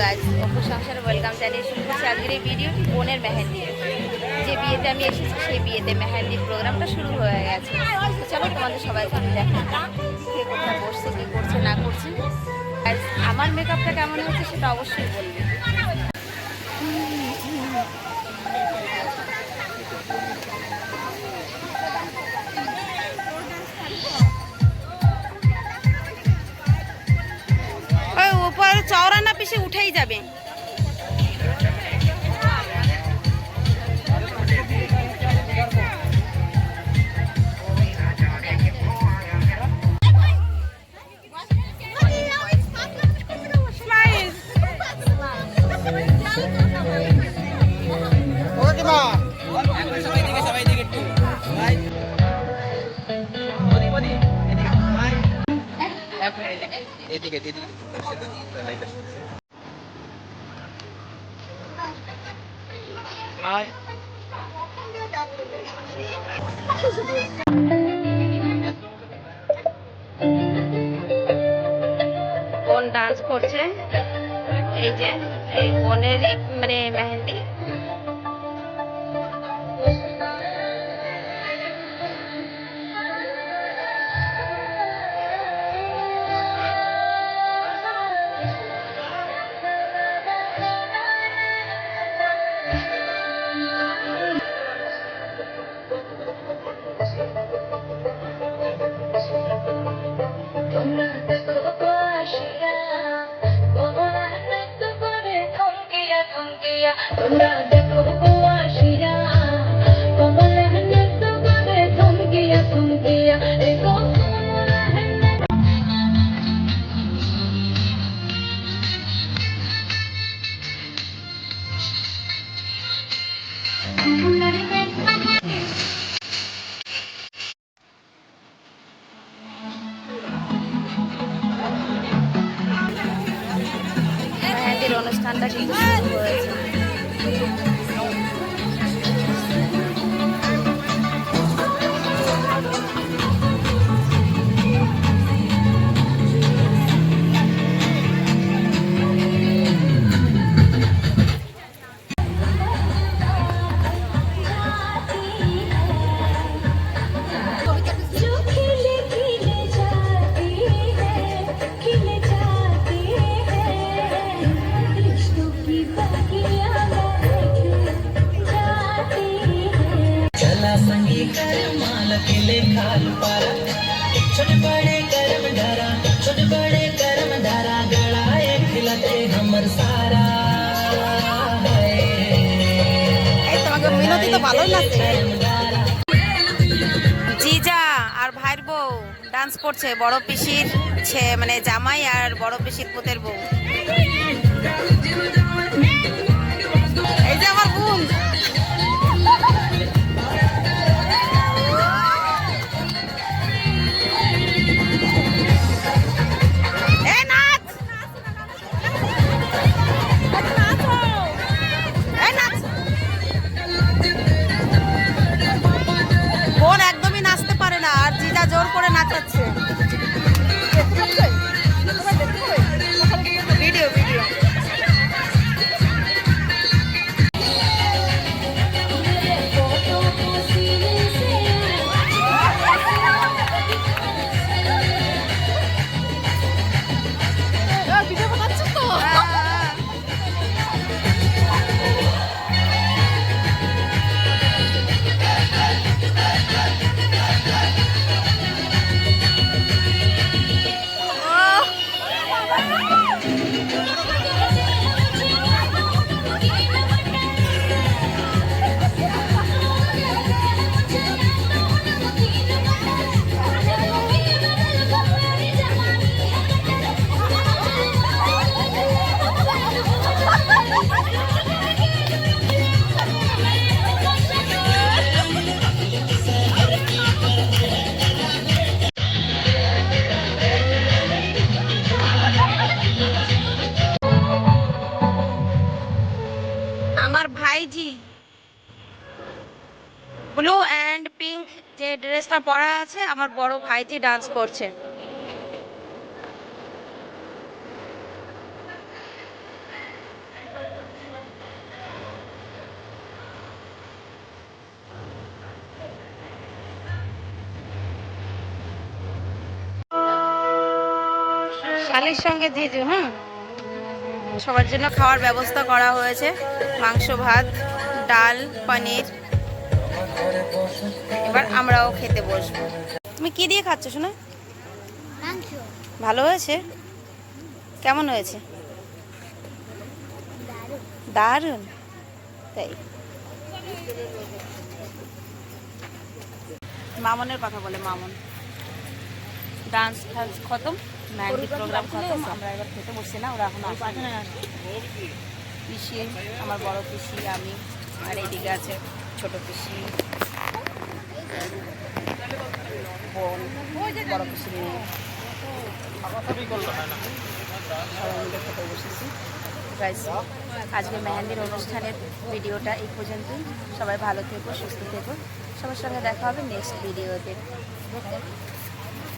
Guys Apu সংসারে welcome জানিয়ে শুরু করছি আজকের এই ভিডিওটি বোনের মেহেন্দি। যে বিয়েতে আমি এসেছি, সেই বিয়েতে মেহেন্দির প্রোগ্রামটা শুরু হয়ে গেছে। চলো তোমাদের সবাইকে আমি দেখো কে কোথায় বসছে, কী করছে, না করছে। আর আমার মেকআপটা কেমন হচ্ছে সেটা অবশ্যই বলবে। না উঠেই যাবে। এদিকে। ভাই ভাই বোন ডান্স করছে। এই যে এই বোনেরই মানে মেহেন্দি। তোমরা দেখো থমকিয়া দেখো অনুষ্ঠানটা কিন্তু শুরু হয়েছে। জিজা আর ভাইয়ের বউ ডান্স করছে, বড় পিসির মানে জামাই আর বড় পিসির পুতের বউ। ব্লু অ্যান্ড পিঙ্ক যে ড্রেসটা পরা আছে, আমার বড় ভাইটি ডান্স করছে। শালির সঙ্গে দিদি হ্যাঁ? সবার জন্য খাওয়ার ব্যবস্থা করা হয়েছে। মাংস, ভাত, ডাল, পনির। এবার আমরাও খেতে বসবো। তুমি কি দিয়ে খাচ্ছ শোনা ভালো হয়েছে? কেমন হয়েছে? দারুণ। তাই। মামনের কথা বলে মামন। ডান্স ফান্স খতম মেহেন্দি প্রোগ্রাম খতম আমরা এবার খেতে বসছি না ওরা এখন আসে না পিসি আমার বড় পিসি আমি আর এদিকে আছে ছোট পিসি। বোন বড় পিসি মেয়ে সবাই মিলে খেতে বসেছি। গাইস আজকে মেহেন্দির অনুষ্ঠানের ভিডিওটা এই পর্যন্তই। সবাই ভালো থেকো সুস্থ থেকো। সবার সঙ্গে দেখা হবে নেক্সট ভিডিওতে।